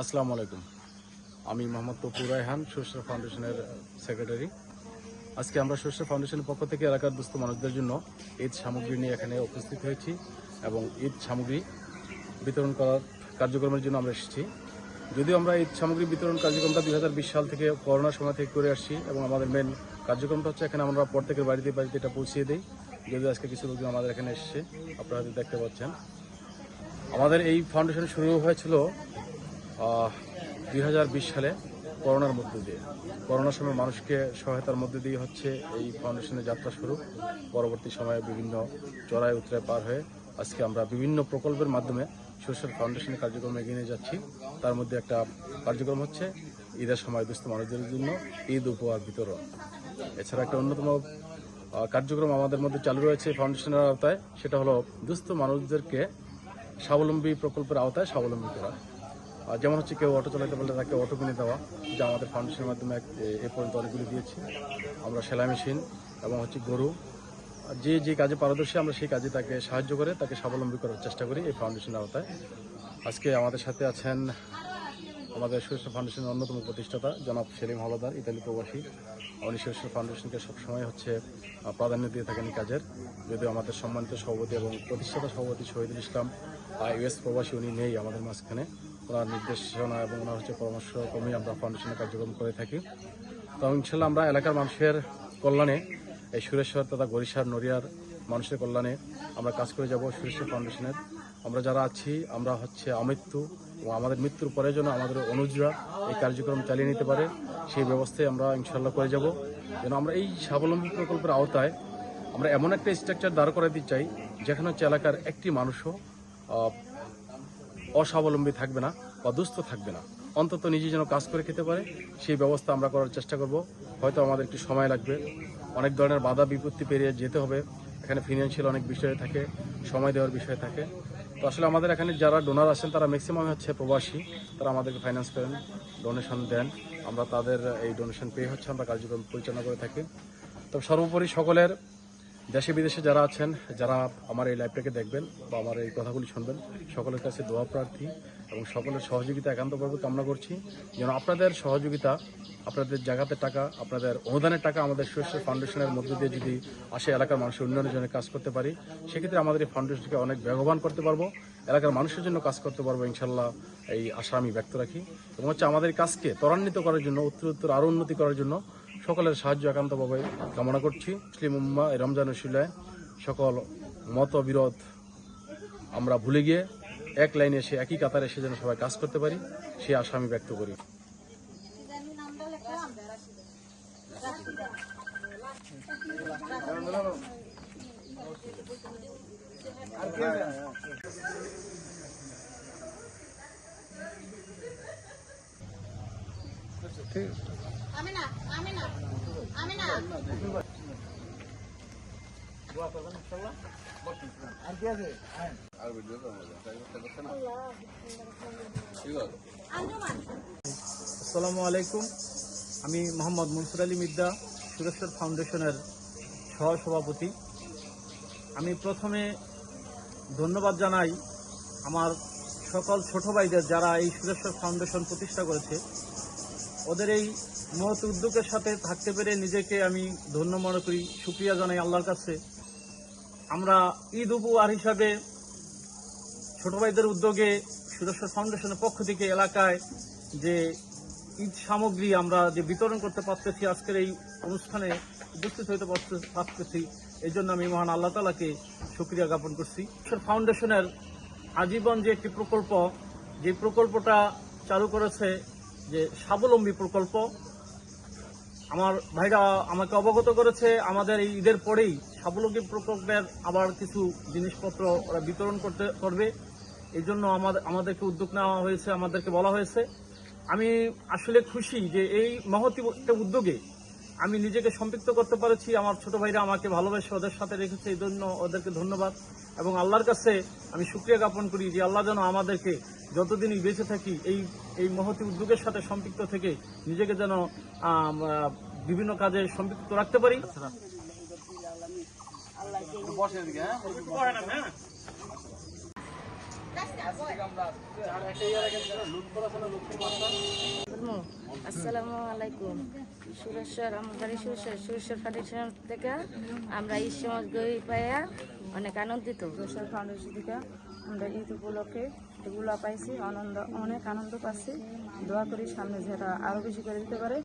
আসসালামু আলাইকুম। আমি মোহাম্মদ তপুর রায়হান সুরসা ফাউন্ডেশনের সেক্রেটারি। আজকে আমরা সুরসা ফাউন্ডেশনের পক্ষ থেকে এলাকার দুস্থ মানুষদের জন্য ঈদ সামগ্রী নিয়ে এখানে উপস্থিত হয়েছি এবং ঈদ সামগ্রী বিতরণ করার কার্যক্রমের জন্য আমরা এসেছি। যদিও আমরা এই সামগ্রী বিতরণ কার্যক্রমটা দুই হাজার বিশ সাল থেকে করোনার সময় থেকে করে আসছি এবং আমাদের মেন কার্যক্রমটা হচ্ছে এখানে আমরা প্রত্যেকের বাড়িতে বাড়িতে এটা পৌঁছিয়ে দিই। যদিও আজকে কিছু লোকজন আমাদের এখানে এসেছে, আপনারা দেখতে পাচ্ছেন। আমাদের এই ফাউন্ডেশন শুরু হয়েছিল দুই হাজার বিশ সালে করোনার মধ্যে দিয়ে। করোনার সময় মানুষকে সহায়তার মধ্যে দিয়ে হচ্ছে এই ফাউন্ডেশনের যাত্রা শুরু। পরবর্তী সময়ে বিভিন্ন চড়াই উতরায় পার হয়ে আজকে আমরা বিভিন্ন প্রকল্পের মাধ্যমে সোশ্যাল ফাউন্ডেশনের কার্যক্রম এগিয়ে নিয়ে যাচ্ছি। তার মধ্যে একটা কার্যক্রম হচ্ছে ঈদের সময় দুস্থ মানুষদের জন্য ঈদ উপহার বিতরণ। এছাড়া একটা অন্যতম কার্যক্রম আমাদের মধ্যে চালু রয়েছে ফাউন্ডেশনের আওতায়। সেটা হলো দুস্থ মানুষদেরকে স্বাবলম্বী প্রকল্পের আওতায় স্বাবলম্বী করা। যেমন হচ্ছে কেউ অটো চালাতে পারলে তাকে অটো কিনে দেওয়া, যা আমাদের ফাউন্ডেশনের মাধ্যমে এ- পর্যন্ত অনেকগুলি দিয়েছি। আমরা সেলাই মেশিন এবং হচ্ছে গরু যে যে কাজে পারদর্শী আমরা সেই কাজে তাকে সাহায্য করে, তাকে স্বাবলম্বী করার চেষ্টা করি এই ফাউন্ডেশনের আওতায়। আজকে আমাদের সাথে আছেন আমাদের সুরেশ ফাউন্ডেশনের অন্যতম প্রতিষ্ঠাতা, জনাব সেলিম হলদার ইতালি প্রবাসী। উনি সুরেশ ফাউন্ডেশনকে সবসময় হচ্ছে প্রাধান্য দিয়ে থাকেন কাজের। যদিও আমাদের সম্মানিত সভাপতি এবং প্রতিষ্ঠাতা সভাপতি শহীদুল ইসলাম ইউএস প্রবাসী উনি নেই আমাদের মাঝখানে। ওনার নির্দেশনা এবং ওনার হচ্ছে পরামর্শ ক্রমেই আমরা ফাউন্ডেশনের কার্যক্রম করে থাকি। তো ইনশাল্লাহ আমরা এলাকার মানুষের কল্যাণে এই সুরেশ্বর তথা গরিশার নড়িয়ার মানুষের কল্যাণে আমরা কাজ করে যাব সুরেশ্বর ফাউন্ডেশনের। আমরা যারা আছি, আমরা হচ্ছে আমৃত্যু এবং আমাদের মৃত্যুর পরে যেন আমাদের অনুজরা এই কার্যক্রম চালিয়ে নিতে পারে, সেই ব্যবস্থায় আমরা ইনশাল্লাহ করে যাব। যেন আমরা এই স্বাবলম্বী প্রকল্পের আওতায় আমরা এমন একটা স্ট্রাকচার দাঁড় করাতে চাই, যেখানে হচ্ছে এলাকার একটি মানুষও অস্বাবলম্বী থাকবে না বা দুস্থ থাকবে না। অন্তত নিজে যেন কাজ করে খেতে পারে, সেই ব্যবস্থা আমরা করার চেষ্টা করব। হয়তো আমাদের একটু সময় লাগবে। অনেক ধরনের বাধা বিপত্তি পেরিয়ে যেতে হবে। এখানে ফিনান্সিয়াল অনেক বিষয় থাকে, সময় দেওয়ার বিষয় থাকে। তো আসলে আমাদের এখানে যারা ডোনার আছেন, তারা ম্যাক্সিমাম হচ্ছে প্রবাসী। তারা আমাদেরকে ফাইন্যান্স করেন ডোনেশন দেন। আমরা তাদের এই ডোনেশন পেয়ে হচ্ছে, আমরা কার্যক্রম পরিচালনা করে থাকি। তো সর্বোপরি সকলের দেশে বিদেশে যারা আছেন, যারা আমার এই লাইভটাকে দেখবেন বা আমার এই কথাগুলি শুনবেন, সকলের কাছে দোয়া প্রার্থী এবং সকলের সহযোগিতা একান্তভাবে কামনা করছি। যেন আপনাদের সহযোগিতা, আপনাদের জায়গাতে টাকা, আপনাদের অনুদানের টাকা আমাদের শস্য ফাউন্ডেশনের মধ্য দিয়ে যদি আসে এলাকার মানুষের উন্নয়নের জন্য কাজ করতে পারি, সেক্ষেত্রে আমাদের এই ফাউন্ডেশনকে অনেক বেগবান করতে পারব। এলাকার মানুষের জন্য কাজ করতে পারব ইনশাল্লাহ এই আশা আমি ব্যক্ত রাখি। এবং হচ্ছে আমাদের কাজকে ত্বরান্বিত করার জন্য, উত্তর উত্তর আরও উন্নতি করার জন্য সকলের সাহায্য একান্তভাবে কামনা করছি। মুসলিম উম্মা রমজান শিলায় সকল মতবিরোধ আমরা ভুলে গিয়ে এক লাইনে এসে একই কাতারে এসে যেন সবাই কাজ করতে পারি সেই আশা আমি ব্যক্ত করি। আমি আসসালামু আলাইকুম। আমি মোহাম্মদ মনসুর আলী মিদ্দা, সুরেশ্বর ফাউন্ডেশনের সহসভাপতি। আমি প্রথমে ধন্যবাদ জানাই আমার সকল ছোট ভাইদের যারা এই সুরেশ্বর ফাউন্ডেশন প্রতিষ্ঠা করেছে। ওদের এই মহৎ উদ্যোগের সাথে থাকতে পেরে নিজেকে আমি ধন্য মনে করি সুক্রিয়া জানাই আল্লাহর কাছে। আমরা ঈদ উপহার হিসাবে ছোট ভাইদের উদ্যোগে সুরেশ্বর ফাউন্ডেশনের পক্ষ থেকে এলাকায় যে ঈদ সামগ্রী আমরা যে বিতরণ করতে পারতেছি, আজকের এই অনুষ্ঠানে উপস্থিত হইতে পারতেছি এই জন্য আমি মহান আল্লাহ তালাকে সুক্রিয়া জ্ঞাপন করছি। ফাউন্ডেশনের আজীবন যে একটি প্রকল্প, যে প্রকল্পটা চালু করেছে যে স্বাবলম্বী প্রকল্প, আমার ভাইরা আমাকে অবগত করেছে, আমাদের এই ঈদের পরেই স্বাবলম্বী প্রকল্পের আবার কিছু জিনিসপত্র ওরা বিতরণ করতে করবে। এই জন্য আমাদের আমাদেরকে উদ্যোগ নেওয়া হয়েছে, আমাদেরকে বলা হয়েছে। আমি আসলে খুশি যে এই মহতি উদ্যোগে আমি নিজেকে সম্পৃক্ত করতে পারছি। আমার ছোট ভাইরা আমাকে ভালোবেসে ওদের সাথে রেখেছে, এই জন্য ওদেরকে ধন্যবাদ। এবং আল্লাহর কাছে আমি শুক্রিয়া জ্ঞাপন করি যে আল্লাহ যেন আমাদেরকে যতদিনই বেঁচে থাকি, এই এই মহতি উদ্যোগের সাথে সম্পৃক্ত থেকে নিজেকে যেন বিভিন্ন কাজে সম্পৃক্ত রাখতে পারি। বলব, আসসালামু আলাইকুম। সুরেশ্বর আমার বাড়ি সুরেশ্বর সুরেশ্বর ফাউন্ডেশন থেকে আমরা এই সমাজ গরিব পাইয়া অনেক আনন্দিত। সুরেশ্বর ফাউন্ডেশন থেকে আমরা ঈদ উপলক্ষে এগুলো পাইছি আনন্দ অনেক আনন্দ পাচ্ছি। দোয়া করি সামনে যারা আরও বেশি করে দিতে পারে।